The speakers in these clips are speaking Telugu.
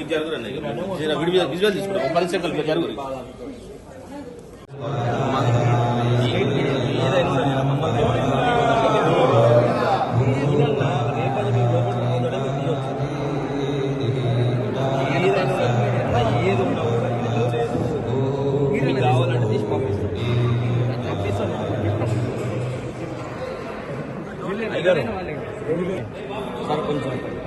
మీరు జరుగురండి విజువల్ తీసుకుంటాం పది సెకండ్లు జరుగురు. సార్ కొంచెం.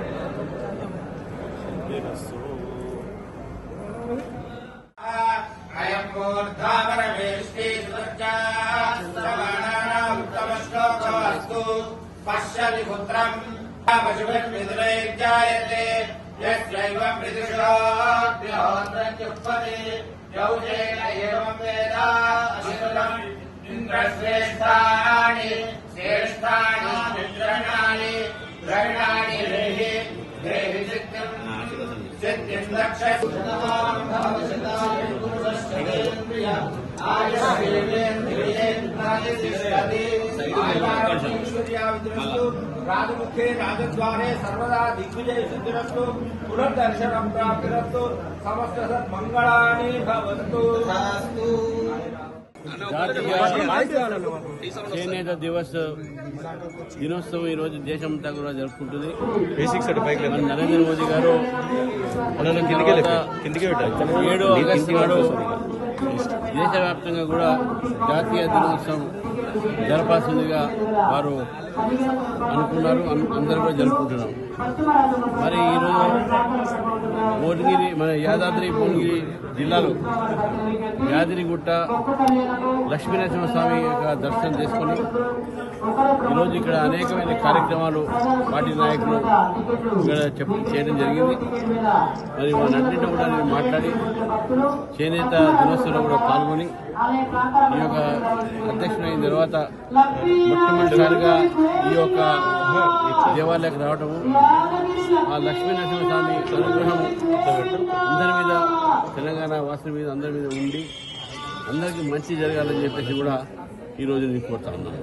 పశ్యతి పుత్రం. పశుభిర్మిథునైర్జాయతే. యస్యైవ మృదుషోऽగ్నిహోత్రం యౌజేన ఏవం వేద అశురం ఇంద్రశ్రేష్ఠాని శ్రేష్ఠాని మిత్రణాని రాజముఖే రాజద్వారే సర్వదా దిగ్విజయ సిద్ధిరస్తు పునర్దర్శనం ప్రాప్తిరస్తు సమస్త సన్మంగళాని భవంతు చేనేత దివస్ దినోత్సవం ఈ రోజు దేశమంతా కూడా జరుపుకుంటుంది. నరేంద్ర మోదీ గారు ఏడు ఆగస్టు నాడు దేశవ్యాప్తంగా కూడా జాతీయ దినోత్సవం జరపాల్సిందిగా వారు అనుకున్నారు. అన్- అందరూ కూడా జరుపుకుంటున్నాం. మరి ఈరోజు భువనగిరి మన యాదాద్రి భువనగిరి జిల్లాలో యాదగిరిగుట్ట లక్ష్మీనరసింహస్వామి యొక్క దర్శనం చేసుకొని ఈరోజు ఇక్కడ అనేకమైన కార్యక్రమాలు పార్టీ నాయకులు ఇక్కడ చెప్ చేయడం జరిగింది. మరి వాటన్నింటినీ కూడా నేను మాట్లాడి చేనేత దినోత్సవంలో కూడా పాల్గొని ఈ యొక్క అధ్యక్షుడైన తర్వాత మొట్టమొదటిసారిగా ఈ యొక్క దేవాలయానికి రావటము ఆ లక్ష్మీనరసింహస్వామి అనుగ్రహం అందరి మీద తెలంగాణ వాసుల మీద అందరి మీద ఉండి అందరికీ మంచి జరగాలని చెప్పేసి కూడా ఈరోజు నేను కోరుతా ఉన్నాను.